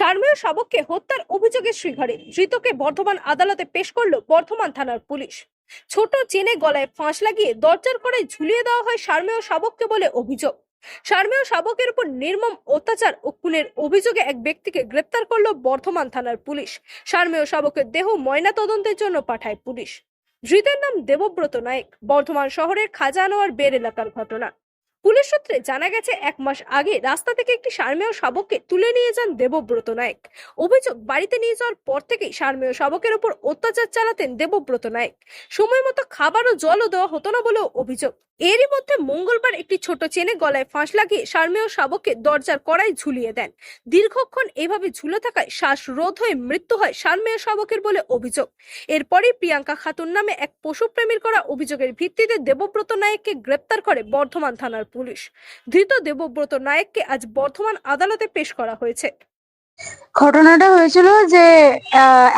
শারমীয় শাবককে হত্যার অভিযোগে শ্রীঘরে ধৃতকে বর্ধমান আদালতে পেশ করল বর্ধমান থানার পুলিশ। ছোট চেনে গলায় ফাঁস লাগিয়ে দরজার করে ঝুলিয়ে দেওয়া হয় শারমীয় শাবককে বলে অভিযোগ। শারমীয় শাবকের উপর নির্মম অত্যাচার ও খুনের অভিযোগে এক ব্যক্তিকে গ্রেপ্তার করল বর্ধমান থানার পুলিশ। শারমীয় শাবকের দেহ ময়না তদন্তের জন্য পাঠায় পুলিশ। ধৃতের নাম দেবব্রত নায়েক। বর্ধমান শহরের খাজানোয়ার বের এলাকার ঘটনা। পুলিশ সূত্রে জানা গেছে, এক মাস আগে রাস্তা থেকে একটি সারমেয় শাবককে তুলে নিয়ে যান দেবব্রত নায়ক। অভিযোগ, বাড়িতে নিয়ে যাওয়ার পর থেকেই সারমেয় শাবকের উপর অত্যাচার চালাতেন দেবব্রত নায়ক। সময় মতো খাবার ও জলও দেওয়া হতো না বলেও অভিযোগ। এরই মধ্যে মঙ্গলবার একটি ছোট চেনে গলায় ফাঁস লাগিয়ে শারমেয় শাবককে দরজার কড়াই ঝুলিয়ে দেন। দীর্ঘক্ষণ এভাবে ঝুলে থাকায় শ্বাসরোধ হয়ে মৃত্যু হয় শারমেয় শাবকের বলে অভিযোগ। এরপরই প্রিয়াঙ্কা খাতুন নামে এক পশুপ্রেমীর করা অভিযোগের ভিত্তিতে দেবব্রত নায়েককে গ্রেপ্তার করে বর্ধমান থানার পুলিশ। ধৃত দেবব্রত নায়েককে আজ বর্ধমান আদালতে পেশ করা হয়েছে। ঘটনাটা হয়েছিল যে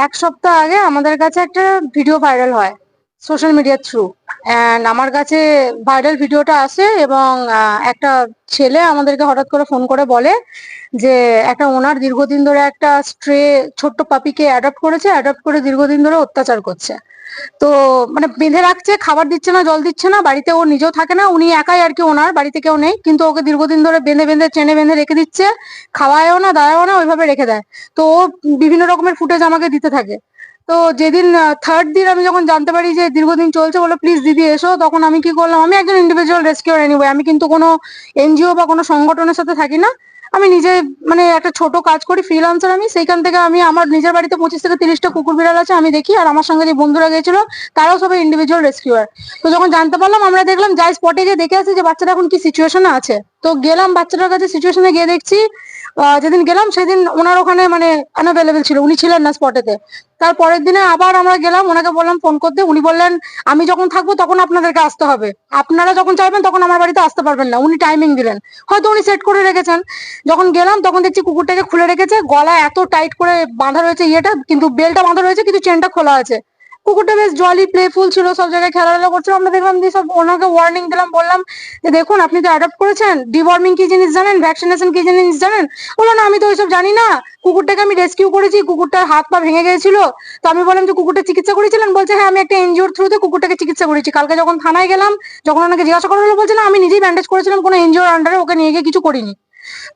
এক সপ্তাহ আগে আমাদের কাছে একটা ভিডিও ভাইরাল হয় সোশ্যাল মিডিয়ার থ্রু। অ্যান্ড আমার কাছে ভাইরাল ভিডিওটা আসে এবং একটা ছেলে আমাদেরকে হঠাৎ করে ফোন করে বলে যে, একটা ওনার দীর্ঘদিন ধরে একটা স্ট্রে ছোট্ট পাপিকে অ্যাডাপ্ট করেছে অ্যাডাপ্ট করে দীর্ঘদিন ধরে অত্যাচার করছে। তো মানে বেঁধে রাখছে, খাবার দিচ্ছে না, জল দিচ্ছে না, বাড়িতে ও নিজেও থাকে না, উনি একাই আর কি ওনার, বাড়িতে কেউ নেই, কিন্তু ওকে দীর্ঘদিন ধরে বেঁধে বেঁধে, চেনে বেঁধে রেখে দিচ্ছে, খাওয়ায়ও না দাওয়ায়ও না, ওইভাবে রেখে দেয়। তো ও বিভিন্ন রকমের ফুটেজ আমাকে দিতে থাকে। তো যেদিন থার্ড দিন আমি যখন জানতে পারি যে দীর্ঘদিন চলছে বলে প্লিজ দিদি, এসো। তখন আমি কি করলাম? আমি একজন ইন্ডিভিজুয়াল রেস্কিউর এনিওয়ে আমি কিন্তু কোনো এনজিও বা কোনো সংগঠনের সাথে থাকি না। আমি নিজে মানে একটা ছোট কাজ করি ফ্রিলান্সার আমি। সেইখান থেকে আমি আমার নিজের বাড়িতে পঁচিশ থেকে তিরিশটা কুকুর বিড়াল আছে, আমি দেখি। আর আমার সঙ্গে যে বন্ধুরা গেছিল তারাও সবাই ইন্ডিভিজুয়াল রেস্কিউয়ার তো যখন জানতে পারলাম, আমরা দেখলাম, যাই স্পটে গিয়ে দেখে আসি যে বাচ্চাটা এখন কি সিচুয়েশনে আছে। তো গেলাম বাচ্চাটার কাছে সিচুয়েশনে গিয়ে দেখছি যেদিন গেলাম সেদিন ওনার ওখানে মানে আনঅ্যাভেলেবেল ছিল, উনি ছিলেন না স্পটেতে তার পরের দিনে আবার আমরা গেলাম, ওনাকে বললাম ফোন করতে, উনি বললেন, আমি যখন থাকব তখন আপনাদেরকে আসতে হবে। আপনারা যখন চাইবেন তখন আমার বাড়িতে আসতে পারবেন না। উনি টাইমিং দিলেন। হয়তো উনি সেট করে রেখেছেন। যখন গেলাম তখন দেখছি কুকুরটাকে খুলে রেখেছে, গলা এত টাইট করে বাঁধা রয়েছে ইয়েটা, কিন্তু বেলটা বাঁধা রয়েছে, কিন্তু চেনটা খোলা আছে। কুকুরটা বেশ জলি প্লেফুল ছিল, সব জায়গায় খেলাধুলা করছিল। আমরা দেখলাম যে সব ওনাকে ওয়ার্নিং দিলাম, বললাম যে দেখুন, আপনি তো অ্যাডাপ্ট করেছেন। ডিওয়ার্মিং কি জিনিস জানেন? ভ্যাকসিনেশন কি জিনিস জানেন? বলল, না, আমি তো ওইসব জানি না। কুকুরটাকে আমি রেস্কিউ করেছি, কুকুরটার হাত পা ভেঙে গিয়েছিল। তো আমি বললাম যে, কুকুরটা চিকিৎসা করেছিলেন? বলছে হ্যাঁ আমি একটা এনজিওর থ্রুতে কুকুরটাকে চিকিৎসা করেছি। কালকে যখন থানায় গেলাম, যখন ওনাকে জিজ্ঞাসা করা হলো, বলছে, না, আমি নিজেই ব্যান্ডেজ করেছিলাম, কোনো এনজিওর আন্ডারে ওকে নিয়ে গিয়ে কিছু করিনি।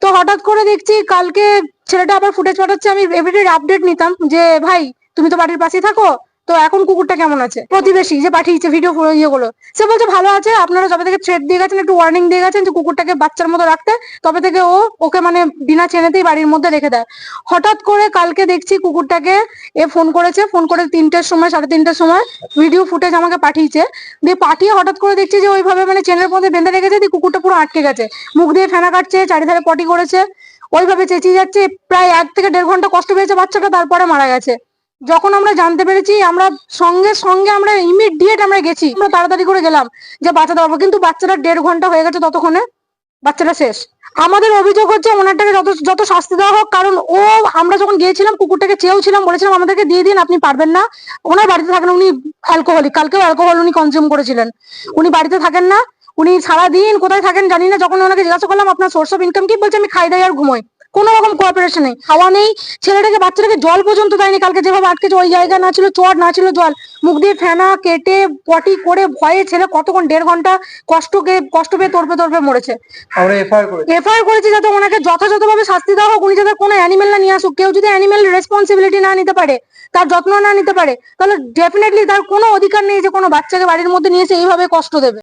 তো হঠাৎ করে দেখছি, কালকে ছেলেটা আবার ফুটেজ পাঠাচ্ছে। আমি এভরিডে আপডেট নিতাম যে, ভাই, তুমি তো বাড়ির পাশেই থাকো। তো এখন কুকুরটা কেমন আছে? প্রতিবেশী যে পাঠিয়েছে ভিডিও ইয়ে গুলো সে বলছে, ভালো আছে, আপনারা যবে থেকে থ্রেড দিয়ে গেছেন, একটু ওয়ার্নিং দিয়ে গেছেন যে কুকুরটাকে বাচ্চার মতো রাখতে, তবে থেকে ও ওকে মানে বিনা চেনেতেই বাড়ির মধ্যে রেখে দেয়। হঠাৎ করে কালকে দেখছি কুকুরটাকে এ ফোন করেছে ফোন করে তিনটের সময়, সাড়ে তিনটের সময় ভিডিও ফুটেজ আমাকে পাঠিয়েছে। দিয়ে পাঠিয়ে হঠাৎ করে দেখছি যে ওইভাবে মানে চেনের মধ্যে বেঁধে রেখেছে, দিয়ে কুকুরটা পুরো আটকে গেছে। মুখ দিয়ে ফেনা কাটছে, চারিধারে পটি করেছে, ওইভাবে চেঁচিয়ে যাচ্ছে, প্রায় এক থেকে দেড় ঘণ্টা কষ্ট পেয়েছে বাচ্চাটা, তারপরে মারা গেছে। যখন আমরা জানতে পেরেছি, আমরা সঙ্গে সঙ্গে আমরা ইমিডিয়েট আমরা গেছি। আমরা তাড়াতাড়ি করে গেলাম যে বাঁচাতে পারব কিন্তু বাচ্চাটা দেড় ঘণ্টা হয়ে গেছে ততক্ষণে বাচ্চাটা শেষ। আমাদের অভিযোগ হচ্ছে ওনারটাকে যত যত শাস্তি দেওয়া হোক, কারণ ও, আমরা যখন গিয়েছিলাম, কুকুরটাকে চেয়েওছিলাম, বলেছিলাম, আমাদেরকে দিয়ে দিন, আপনি পারবেন না। ওনার বাড়িতে থাকেন উনি অ্যালকোহলিক কালকেও অ্যালকোহল উনি কনজিউম করেছিলেন। উনি বাড়িতে থাকেন না। উনি সারাদিন কোথায় থাকেন জানি না। যখন ওনাকে জিজ্ঞাসা করলাম, আপনার সোর্স অফ ইনকাম কি? বলছে, আমি খাই দাই আর ঘুমোই। কোনো রকম কোঅপারেশন নেই। খাওয়া নেই ছেলেটাকে বাচ্চাটাকে জল পর্যন্ত দেয়নি কালকে যেভাবে আটকেছে ওই জায়গা না ছিল চট না ছিল জল। মুখ দিয়ে ফেনা কেটে পটি করে ভয়ে ছেলে কতক্ষণ দেড় ঘণ্টা কষ্টকে কষ্ট পেয়ে তরপে তরপে মরেছে। আমরা এফআইআর করেছি। এফআইআর করেছি যাতে ওনাকে যথাযথভাবে শাস্তি দেওয়া হোক উনি যাতে কোনো অ্যানিমেল না নিয়ে আসুক। কেউ যদি অ্যানিমেল রেসপন্সিবিলিটি না নিতে পারে তার যত্ন না নিতে পারে তাহলে ডেফিনেটলি তার কোনো অধিকার নেই যে কোনো বাচ্চাকে বাড়ির মধ্যে নিয়ে এসে এইভাবে কষ্ট দেবে।